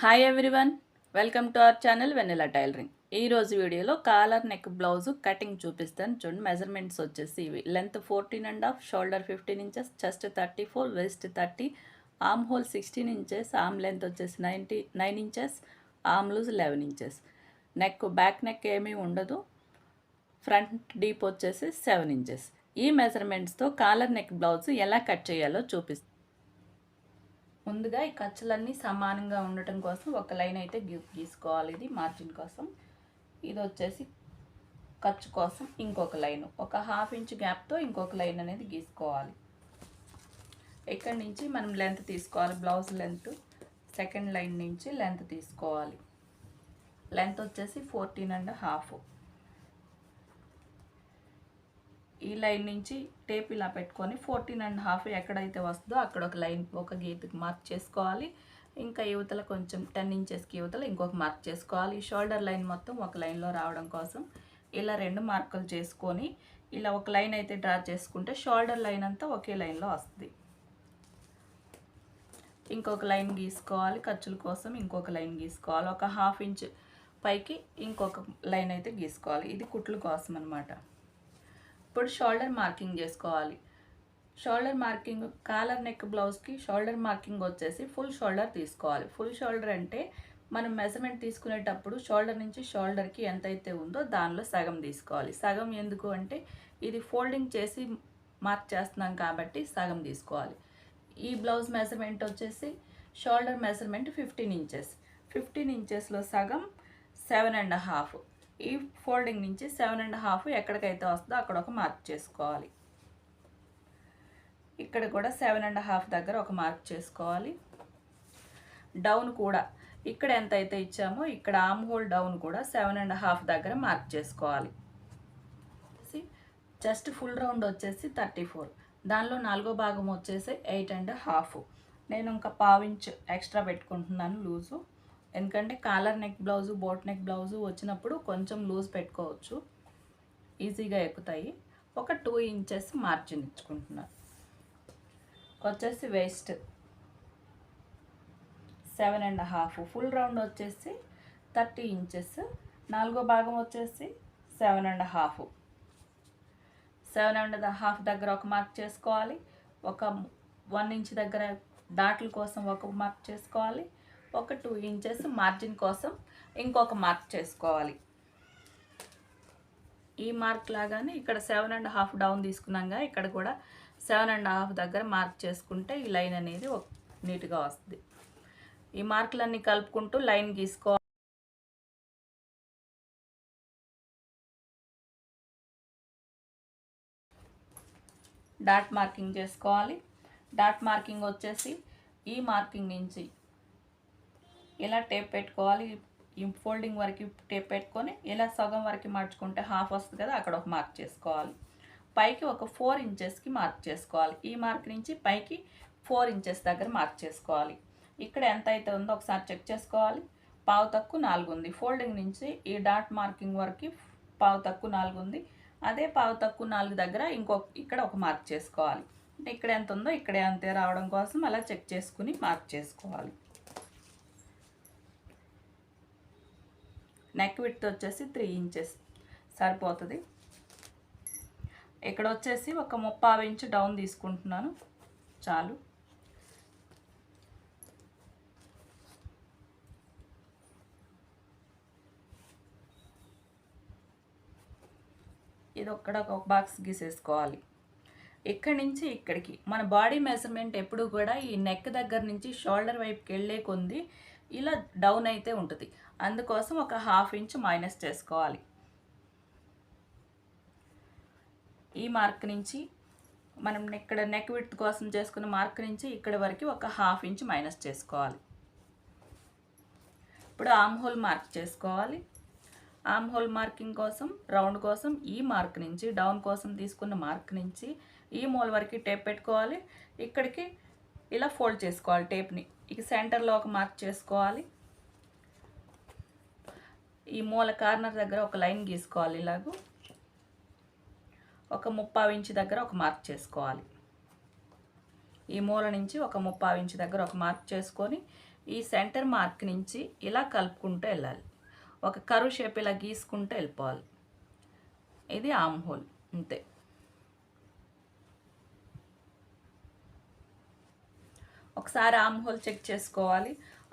Hi everyone welcome to our channel Vennela tailoring ఈ రోజు వీడియోలో కాలర్ నెక్ బ్లౌజ్ కటింగ్ చూపిస్తాను చూడండి. మెజర్మెంట్స్ వచ్చేసి ఇవి. Length fourteen and half shoulder fifteen inches chest thirty four waist thirty armhole sixteen inches arm length వచ్చేసి ninety nine inches arm loose eleven inches neck back neck ఏమీ ఉండదు. Front deep వచ్చేసి seven inches ఈ మెజర్మెంట్స్తో collar neck blouse ఎలా cut చేయాలో చూపిస్తాను. ముందుగా ఈ ఖర్చులన్నీ సమానంగా ఉండటం కోసం ఒక లైన్ అయితే గిఫ్ట్ గీసుకోవాలి ఇది మార్జిన్ కోసం. ఇది వచ్చేసి ఖర్చు కోసం ఇంకొక లైన్. ఒక హాఫ్ ఇంచ్ గ్యాప్తో ఇంకొక లైన్ అనేది గీసుకోవాలి. ఇక్కడి నుంచి మనం లెంత్ తీసుకోవాలి. బ్లౌజ్ లెంత్ సెకండ్ లైన్ నుంచి లెంత్ తీసుకోవాలి. లెంత్ వచ్చేసి ఫోర్టీన్ అండ్ హాఫ్. ఈ లైన్ నుంచి టేప్ ఇలా పెట్టుకొని ఫోర్టీన్ అండ్ హాఫ్ ఎక్కడైతే వస్తుందో అక్కడ ఒక లైన్ ఒక గీతకి మార్క్ చేసుకోవాలి. ఇంకా యువతల కొంచెం టెన్ ఇంచెస్కి యువతల ఇంకొక మార్క్ చేసుకోవాలి. ఈ షోల్డర్ లైన్ మొత్తం ఒక లైన్లో రావడం కోసం ఇలా రెండు మార్కులు చేసుకొని ఇలా ఒక లైన్ అయితే డ్రా చేసుకుంటే షోల్డర్ లైన్ అంతా ఒకే లైన్లో వస్తుంది. ఇంకొక లైన్ గీసుకోవాలి. ఖర్చుల కోసం ఇంకొక లైన్ గీసుకోవాలి. ఒక హాఫ్ ఇంచ్ పైకి ఇంకొక లైన్ అయితే గీసుకోవాలి. ఇది కుట్ల కోసం అనమాట ఇప్పుడు షోల్డర్ మార్కింగ్ చేసుకోవాలి. షోల్డర్ మార్కింగ్ కాలర్ నెక్ బ్లౌజ్కి షోల్డర్ మార్కింగ్ వచ్చేసి ఫుల్ షోల్డర్ తీసుకోవాలి. ఫుల్ షోల్డర్ అంటే మనం మెజర్మెంట్ తీసుకునేటప్పుడు షోల్డర్ నుంచి షోల్డర్కి ఎంతైతే ఉందో దానిలో సగం తీసుకోవాలి. సగం ఎందుకు అంటే ఇది ఫోల్డింగ్ చేసి మార్క్ చేస్తున్నాం కాబట్టి సగం తీసుకోవాలి. ఈ బ్లౌజ్ మెజర్మెంట్ వచ్చేసి shoulder measurement fifteen inches. Fifteen ఇంచెస్లో సగం సెవెన్ అండ్ హాఫ్. ఈ ఫోల్డింగ్ నుంచి సెవెన్ అండ్ హాఫ్ ఎక్కడికైతే వస్తుందో అక్కడ ఒక మార్క్ చేసుకోవాలి. ఇక్కడ కూడా సెవెన్ అండ్ హాఫ్ దగ్గర ఒక మార్క్ చేసుకోవాలి. డౌన్ కూడా ఇక్కడ ఎంత అయితే ఇచ్చామో ఇక్కడ ఆమ్ హోల్ డౌన్ కూడా సెవెన్ అండ్ హాఫ్ దగ్గర మార్క్ చేసుకోవాలి. జస్ట్ ఫుల్ రౌండ్ వచ్చేసి థర్టీ ఫోర్. దానిలో నాలుగో భాగం వచ్చేసి ఎయిట్ అండ్ హాఫ్. నేను ఇంకా పావించ్ ఎక్స్ట్రా పెట్టుకుంటున్నాను లూజు. ఎందుకంటే collar neck blouse boat neck blouse వచ్చినప్పుడు కొంచెం లూజ్ పెట్టుకోవచ్చు. ఈజీగా ఎక్కుతాయి. ఒక టూ ఇంచెస్ మార్జిన్ ఇచ్చుకుంటున్నాను. వచ్చేసి waist. Seven and half. Full round వచ్చేసి థర్టీ ఇంచెస్. నాలుగో భాగం వచ్చేసి seven and half. Seven and half దగ్గర ఒక మార్క్ చేసుకోవాలి. ఒక వన్ ఇంచ్ దగ్గర డాట్ల కోసం ఒక మార్క్ చేసుకోవాలి. ఒక టూ ఇంచెస్ మార్జిన్ కోసం ఇంకొక మార్క్ చేసుకోవాలి. ఈ మార్క్ లాగానే ఇక్కడ సెవెన్ అండ్ హాఫ్ డౌన్ తీసుకున్నాగా ఇక్కడ కూడా సెవెన్ అండ్ హాఫ్ దగ్గర మార్క్ చేసుకుంటే ఈ లైన్ అనేది నీట్గా వస్తుంది. ఈ మార్కులన్నీ కలుపుకుంటూ లైన్ గీసుకోవాలి డాట్ మార్కింగ్ చేసుకోవాలి. డాట్ మార్కింగ్ వచ్చేసి ఈ మార్కింగ్ నుంచి ఇలా టేప్ పెట్టుకోవాలి? ఈ ఫోల్డింగ్ వరకు టేప్ పెట్టుకొని ఇలా సగం వరకు మార్చుకుంటే హాఫ్ వస్తుంది కదా అక్కడ ఒక మార్క్ చేసుకోవాలి. పైకి ఒక ఫోర్ ఇంచెస్కి మార్క్ చేసుకోవాలి. ఈ మార్క్ నుంచి పైకి ఫోర్ ఇంచెస్ దగ్గర మార్క్ చేసుకోవాలి. ఇక్కడ ఎంత అయితే ఉందో ఒకసారి చెక్ చేసుకోవాలి. పావు తక్కువ నాలుగు ఉంది. ఫోల్డింగ్ నుంచి ఈ డాట్ మార్కింగ్ వరకు పావు తక్కువ నాలుగు ఉంది. అదే పావు తక్కువ నాలుగు దగ్గర ఇంకొక ఇక్కడ ఒక మార్క్ చేసుకోవాలి. అంటే ఇక్కడ ఎంత ఉందో ఇక్కడే అంతే రావడం కోసం అలా చెక్ చేసుకుని మార్క్ చేసుకోవాలి. నెక్ విత్ వచ్చేసి త్రీ ఇంచెస్ సరిపోతుంది. ఇక్కడ వచ్చేసి ఒక ముప్పావు ఇంచు డౌన్ తీసుకుంటున్నాను. చాలు. ఇది ఒక్కడ ఒక బాక్స్ గీసేసుకోవాలి. ఇక్కడి నుంచి ఇక్కడికి. మన బాడీ మెజర్మెంట్ ఎప్పుడు కూడా ఈ నెక్ దగ్గర నుంచి షోల్డర్ వైపుకి వెళ్ళే కొంది ఇలా డౌన్ అయితే ఉంటుంది. అందుకోసం ఒక హాఫ్ ఇంచ్ మైనస్ చేసుకోవాలి. ఈ మార్క్ నుంచి మనం ఇక్కడ నెక్ విత్ కోసం చేసుకున్న మార్క్ నుంచి ఇక్కడ వరకు ఒక హాఫ్ ఇంచ్ మైనస్ చేసుకోవాలి. ఇప్పుడు ఆమ్ హోల్ మార్క్ చేసుకోవాలి. ఆమ్ హోల్ మార్కింగ్ కోసం రౌండ్ కోసం ఈ మార్క్ నుంచి డౌన్ కోసం తీసుకున్న మార్క్ నుంచి ఈ మూల వరకు టేప్ పెట్టుకోవాలి. ఇక్కడికి ఇలా ఫోల్డ్ చేసుకోవాలి టేప్ని. ఇక సెంటర్లో ఒక మార్క్ చేసుకోవాలి. ఈ మూల కార్నర్ దగ్గర ఒక లైన్ గీసుకోవాలి ఇలాగూ. ఒక ముప్పావు ఇంచు దగ్గర ఒక మార్క్ చేసుకోవాలి. ఈ మూల నుంచి ఒక ముప్పావు ఇంచు దగ్గర ఒక మార్క్ చేసుకొని ఈ సెంటర్ మార్క్ నుంచి ఇలా కలుపుకుంటూ వెళ్ళాలి. ఒక కరువు షేప్ ఇలా గీసుకుంటూ వెళ్ళిపోవాలి. ఇది ఆమ్ హోల్. అంతే. ఒకసారి ఆమ్ హోల్ చెక్ చేసుకోవాలి.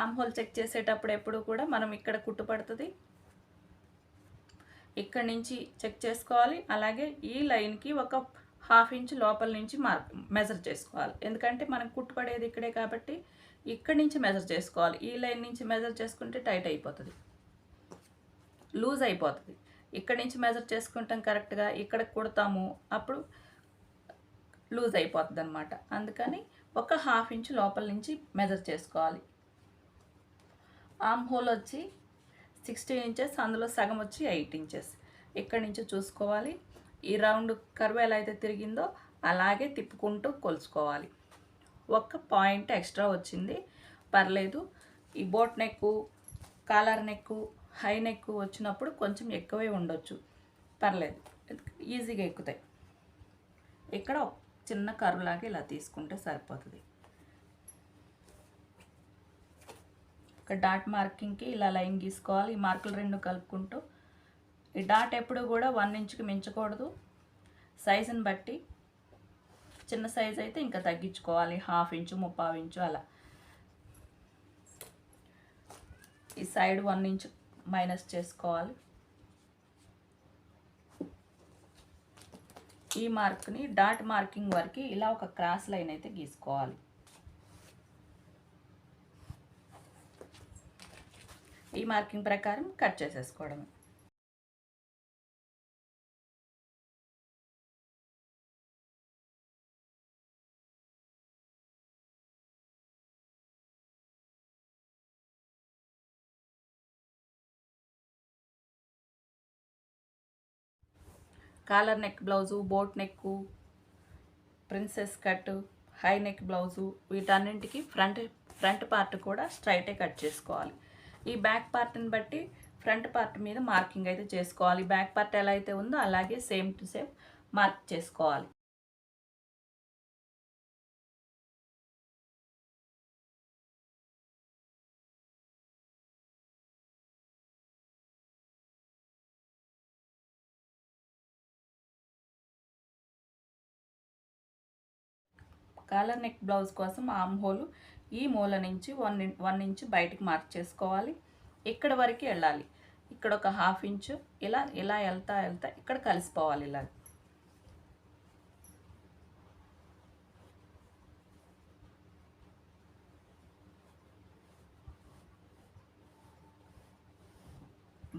ఆమ్ హోల్ చెక్ చేసేటప్పుడు ఎప్పుడు కూడా మనం ఇక్కడ కుట్టు పడుతుంది ఇక్కడ నుంచి చెక్ చేసుకోవాలి. అలాగే ఈ లైన్కి ఒక హాఫ్ ఇంచ్ లోపల నుంచి మార్క్ మెజర్ చేసుకోవాలి. ఎందుకంటే మనం కుట్టుపడేది ఇక్కడే కాబట్టి ఇక్కడి నుంచి మెజర్ చేసుకోవాలి. ఈ లైన్ నుంచి మెజర్ చేసుకుంటే టైట్ అయిపోతుంది. లూజ్ అయిపోతుంది. ఇక్కడి నుంచి మెజర్ చేసుకుంటాం కరెక్ట్గా ఇక్కడ కుడతాము. అప్పుడు లూజ్ అయిపోతుంది అనమాట అందుకని ఒక హాఫ్ ఇంచ్ లోపల నుంచి మెజర్ చేసుకోవాలి. ఆమ్ హోల్ వచ్చి సిక్స్టీన్ ఇంచెస్ అందులో సగం వచ్చి ఎయిట్ ఇంచెస్ ఇక్కడి నుంచి చూసుకోవాలి. ఈ రౌండ్ కర్వ్ ఎలా అయితే తిరిగిందో అలాగే తిప్పుకుంటూ కొలుచుకోవాలి. ఒక్క పాయింట్ ఎక్స్ట్రా వచ్చింది. పర్లేదు. ఈ boat neck collar neck high neck వచ్చినప్పుడు కొంచెం ఎక్కువే ఉండొచ్చు. పర్లేదు. ఈజీగా ఎక్కుతాయి. ఇక్కడ చిన్న కరువులాగా ఇలా తీసుకుంటే సరిపోతుంది. ఒక డాట్ మార్కింగ్కి ఇలా లైన్ గీసుకోవాలి. ఈ మార్కులు రెండు కలుపుకుంటూ. ఈ డాట్ ఎప్పుడు కూడా వన్ ఇంచ్కి మించకూడదు. సైజుని బట్టి చిన్న సైజ్ అయితే ఇంకా తగ్గించుకోవాలి. హాఫ్ ఇంచు ముప్పావు ఇంచు అలా. ఈ సైడ్ వన్ ఇంచ్ మైనస్ చేసుకోవాలి. ఈ మార్క్ని డాట్ మార్కింగ్ వరకు ఇలా ఒక క్రాస్ లైన్ అయితే గీసుకోవాలి. ఈ మార్కింగ్ ప్రకారం కట్ చేసేసుకోవడమే. Collar neck blouse boat neck princess cut high neck blouse వీటన్నింటికి front front part కూడా స్ట్రైటే కట్ చేసుకోవాలి. ఈ బ్యాక్ పార్ట్ని బట్టి ఫ్రంట్ పార్ట్ మీద మార్కింగ్ అయితే చేసుకోవాలి. బ్యాక్ పార్ట్ ఎలా అయితే ఉందో అలాగే సేమ్ టు సేమ్ మార్క్ చేసుకోవాలి. కాలర్ నెక్ బ్లౌజ్ కోసం ఆమ్ హోల్ ఈ మూల నుంచి వన్ వన్ ఇంచ్ బయటకు మార్క్ చేసుకోవాలి. ఇక్కడ వరకు వెళ్ళాలి. ఇక్కడ ఒక హాఫ్ ఇంచు ఇలా ఇలా వెళ్తా వెళ్తా ఇక్కడ కలిసిపోవాలి ఇలా.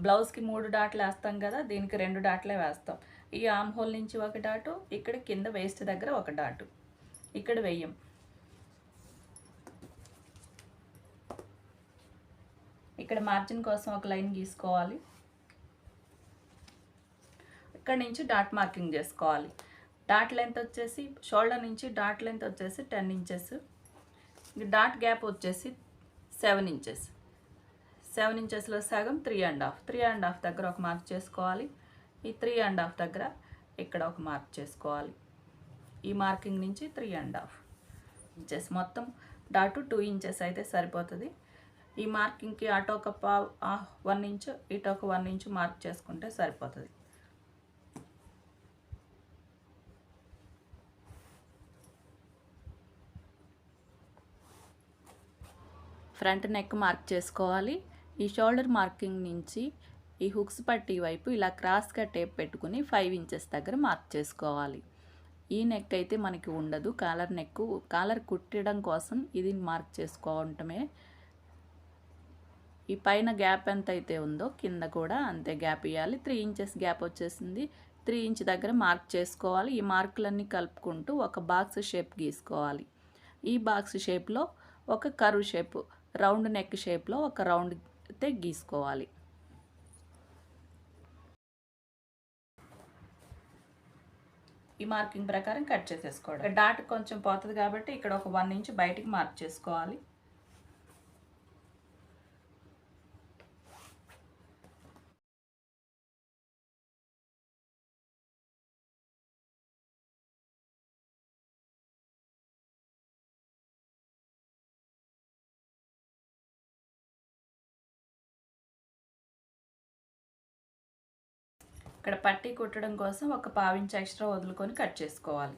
బ్లౌజ్కి మూడు డాట్లు వేస్తాం కదా దీనికి రెండు డాట్లే వేస్తాం. ఈ ఆమ్ హోల్ నుంచి ఒక డాటు ఇక్కడ కింద వేస్ట్ దగ్గర ఒక డాటు. ఇక్కడ వెయ్యం. ఇక్కడ మార్జిన్ కోసం ఒక లైన్ గీసుకోవాలి. ఇక్కడ నుంచి డాట్ మార్కింగ్ చేసుకోవాలి. డాట్ లెంత్ వచ్చేసి షోల్డర్ నుంచి డాట్ లెంత్ వచ్చేసి టెన్ ఇంచెస్. డాట్ గ్యాప్ వచ్చేసి సెవెన్ ఇంచెస్. సెవెన్ ఇంచెస్లో సగం three and half. Three and half దగ్గర ఒక మార్క్ చేసుకోవాలి. ఈ త్రీ అండ్ హాఫ్ దగ్గర ఇక్కడ ఒక మార్క్ చేసుకోవాలి. ఈ మార్కింగ్ నుంచి త్రీ అండ్ హాఫ్ ఇంచెస్. మొత్తం డాటు టూ ఇంచెస్ అయితే సరిపోతుంది. ఈ మార్కింగ్కి అటు ఒక పా వన్ ఇంచ్ ఇటు ఒక వన్ ఇంచ్ మార్క్ చేసుకుంటే సరిపోతుంది. ఫ్రంట్ నెక్ మార్క్ చేసుకోవాలి. ఈ షోల్డర్ మార్కింగ్ నుంచి ఈ హుక్స్ పట్టి వైపు ఇలా క్రాస్గా టేప్ పెట్టుకుని ఫైవ్ ఇంచెస్ దగ్గర మార్క్ చేసుకోవాలి. ఈ నెక్ అయితే మనకి ఉండదు. కాలర్ నెక్ కాలర్ కుట్టడం కోసం ఇది మార్క్ చేసుకోవటమే. ఈ పైన గ్యాప్ ఎంత అయితే ఉందో కింద కూడా అంతే గ్యాప్ ఇవ్వాలి త్రీ ఇంచెస్ గ్యాప్ వచ్చేసింది. త్రీ ఇంచ్ దగ్గర మార్క్ చేసుకోవాలి. ఈ మార్కులన్నీ కలుపుకుంటూ ఒక బాక్స్ షేప్ గీసుకోవాలి. ఈ బాక్స్ షేప్లో ఒక కరువు షేప్ రౌండ్ నెక్ షేప్లో ఒక రౌండ్ అయితే గీసుకోవాలి. ఈ మార్కింగ్ ప్రకారం కట్ చేసేసుకోవడం. డాట్ కొంచెం పోతుంది కాబట్టి ఇక్కడ ఒక వన్ ఇంచ్ బయటికి మార్క్ చేసుకోవాలి. ఇక్కడ పట్టీ కుట్టడం కోసం ఒక పావించి ఎక్స్ట్రా వదులుకొని కట్ చేసుకోవాలి.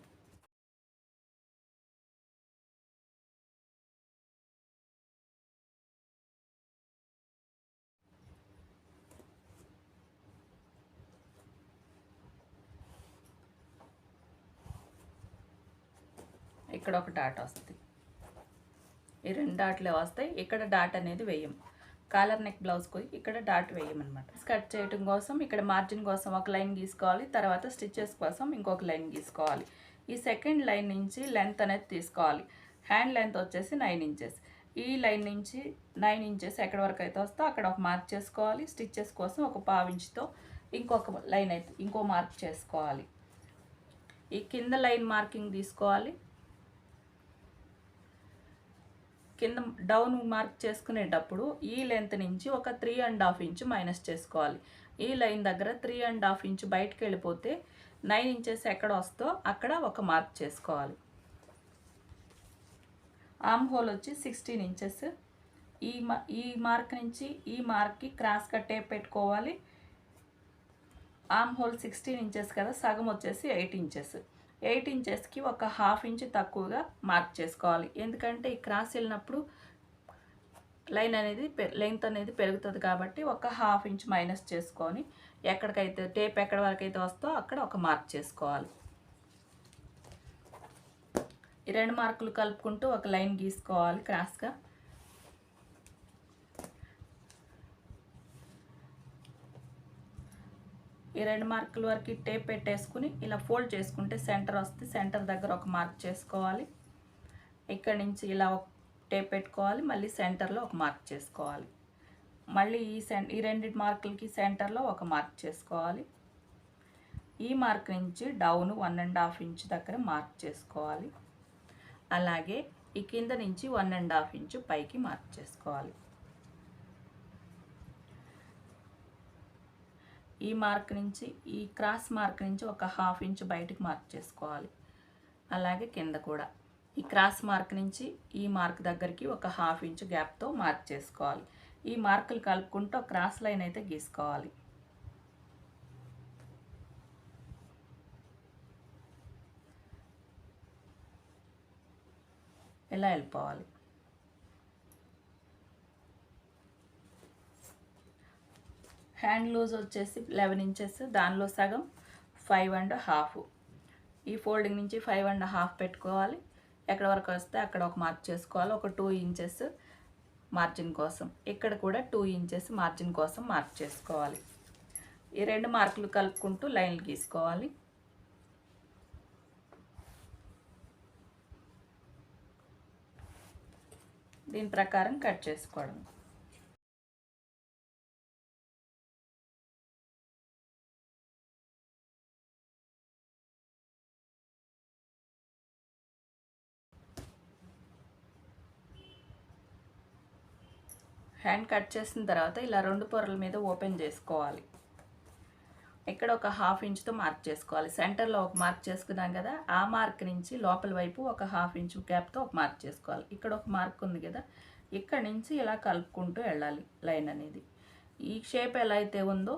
ఇక్కడ ఒక డాట్ వస్తుంది. ఈ రెండు డాట్లే వస్తాయి. ఇక్కడ డాట్ అనేది వేయం. కాలర్ నెక్ బ్లౌజ్కి ఇక్కడ డాట్ వేయమన్నమాట. కట్ చేయడం కోసం ఇక్కడ మార్జిన్ కోసం ఒక లైన్ గీసుకోవాలి. తర్వాత స్టిచ్చెస్ కోసం ఇంకొక లైన్ గీసుకోవాలి. ఈ సెకండ్ లైన్ నుంచి లెంత్ అనేది తీసుకోవాలి. హ్యాండ్ లెంత్ వచ్చేసి నైన్ ఇంచెస్ ఈ లైన్ నుంచి నైన్ ఇంచెస్ ఎక్కడి వరకు అయితే వస్తో అక్కడ ఒక మార్క్ చేసుకోవాలి. స్టిచ్చెస్ కోసం ఒక పావించుతో ఇంకొక లైన్ అయితే ఇంకో మార్క్ చేసుకోవాలి. ఈ కింద లైన్ మార్కింగ్ తీసుకోవాలి. కింద డౌన్ మార్క్ చేసుకునేటప్పుడు ఈ లెంత్ నుంచి ఒక three and half inch minus చేసుకోవాలి. ఈ లైన్ దగ్గర త్రీ అండ్ హాఫ్ ఇంచ్ బయటకు వెళ్ళిపోతే నైన్ ఇంచెస్ ఎక్కడ వస్తో అక్కడ ఒక మార్క్ చేసుకోవాలి. ఆమ్ హోల్ వచ్చి సిక్స్టీన్ ఇంచెస్. ఈ మా ఈ మార్క్ నుంచి ఈ మార్క్కి క్రాస్గా టేప్ పెట్టుకోవాలి. ఆమ్ హోల్ సిక్స్టీన్ ఇంచెస్ కదా సగం వచ్చేసి ఎయిట్ ఇంచెస్. ఎయిట్ ఇంచెస్కి ఒక హాఫ్ ఇంచ్ తక్కువగా మార్క్ చేసుకోవాలి. ఎందుకంటే ఈ క్రాస్ వెళ్ళినప్పుడు లైన్ అనేది లెంగ్త్ అనేది పెరుగుతుంది కాబట్టి ఒక హాఫ్ ఇంచ్ మైనస్ చేసుకొని ఎక్కడికైతే టేప్ ఎక్కడి వరకు అయితే వస్తో అక్కడ ఒక మార్క్ చేసుకోవాలి. ఈ రెండు మార్కులు కలుపుకుంటూ ఒక లైన్ గీసుకోవాలి క్రాస్గా. ఈ రెండు మార్కుల వరకు టేప్ పెట్టేసుకుని ఇలా ఫోల్డ్ చేసుకుంటే సెంటర్ వస్తే సెంటర్ దగ్గర ఒక మార్క్ చేసుకోవాలి. ఇక్కడ నుంచి ఇలా ఒక టేప్ పెట్టుకోవాలి. మళ్ళీ సెంటర్లో ఒక మార్క్ చేసుకోవాలి. మళ్ళీ ఈ సెం ఈ రెండు మార్కులకి సెంటర్లో ఒక మార్క్ చేసుకోవాలి. ఈ మార్క్ నుంచి down one and half inch దగ్గర మార్క్ చేసుకోవాలి. అలాగే ఈ కింద నుంచి వన్ అండ్ హాఫ్ ఇంచు పైకి మార్క్ చేసుకోవాలి. ఈ మార్క్ నుంచి ఈ క్రాస్ మార్క్ నుంచి ఒక హాఫ్ ఇంచ్ బయటకు మార్క్ చేసుకోవాలి. అలాగే కింద కూడా. ఈ క్రాస్ మార్క్ నుంచి ఈ మార్క్ దగ్గరికి ఒక హాఫ్ ఇంచ్ గ్యాప్తో మార్క్ చేసుకోవాలి. ఈ మార్కులు కలుపుకుంటూ క్రాస్ లైన్ అయితే గీసుకోవాలి. ఇలా వెళ్ళిపోవాలి. హ్యాండ్ లూజ్ వచ్చేసి లెవెన్ ఇంచెస్ దానిలో సగం ఫైవ్ అండ్ హాఫ్ ఈ ఫోల్డింగ్ నుంచి ఫైవ్ అండ్ హాఫ్ పెట్టుకోవాలి. ఎక్కడ వరకు వస్తే అక్కడ ఒక మార్క్ చేసుకోవాలి. ఒక టూ ఇంచెస్ మార్జిన్ కోసం. ఇక్కడ కూడా టూ ఇంచెస్ మార్జిన్ కోసం మార్క్ చేసుకోవాలి. ఈ రెండు మార్కులు కలుపుకుంటూ లైన్లు గీసుకోవాలి. దీని ప్రకారం కట్ చేసుకోవడం. హ్యాండ్ కట్ చేసిన తర్వాత ఇలా రెండు పొరల మీద ఓపెన్ చేసుకోవాలి. ఇక్కడ ఒక హాఫ్ ఇంచ్తో మార్క్ చేసుకోవాలి. సెంటర్లో ఒక మార్క్ చేసుకున్నాం కదా ఆ మార్క్ నుంచి లోపల వైపు ఒక హాఫ్ ఇంచ్ గ్యాప్తో ఒక మార్క్ చేసుకోవాలి. ఇక్కడ ఒక మార్క్ ఉంది కదా ఇక్కడ నుంచి ఇలా కలుపుకుంటూ వెళ్ళాలి లైన్ అనేది. ఈ షేప్ ఎలా అయితే ఉందో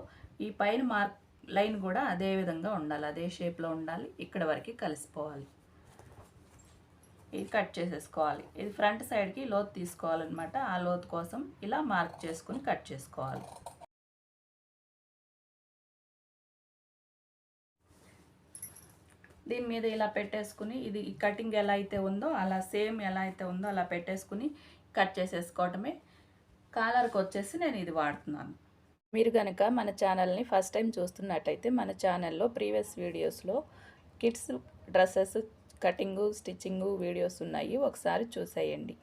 ఈ పైన మార్క్ లైన్ కూడా అదే విధంగా ఉండాలి. అదే షేప్లో ఉండాలి. ఇక్కడ వరకు కలిసిపోవాలి. ఇది కట్ చేసేసుకోవాలి. ఇది ఫ్రంట్ సైడ్కి లోతు తీసుకోవాలన్నమాట. ఆ లోతు కోసం ఇలా మార్క్ చేసుకుని కట్ చేసుకోవాలి. దీని మీద ఇలా పెట్టేసుకుని ఇది కటింగ్ ఎలా అయితే ఉందో అలా సేమ్ ఎలా అయితే ఉందో అలా పెట్టేసుకుని కట్ చేసేసుకోవటమే. కాలర్కి వచ్చేసి నేను ఇది వాడుతున్నాను. మీరు కనుక మన ఛానల్ని ఫస్ట్ టైం చూస్తున్నట్టయితే మన ఛానల్లో ప్రీవియస్ వీడియోస్లో kids dresses cutting stitching videos ఉన్నాయి. ఒకసారి చూసేయండి.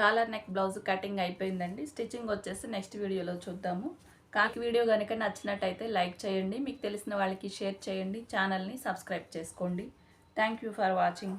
కాలర్ నెక్ బ్లౌజ్ కటింగ్ అయిపోయిందండి. స్టిచ్చింగ్ వచ్చేసి నెక్స్ట్ వీడియోలో చూద్దాము. కాకి వీడియో కనుక నచ్చినట్టయితే లైక్ చేయండి. మీకు తెలిసిన వాళ్ళకి షేర్ చేయండి. ఛానల్ని సబ్స్క్రైబ్ చేసుకోండి. Thank you for watching.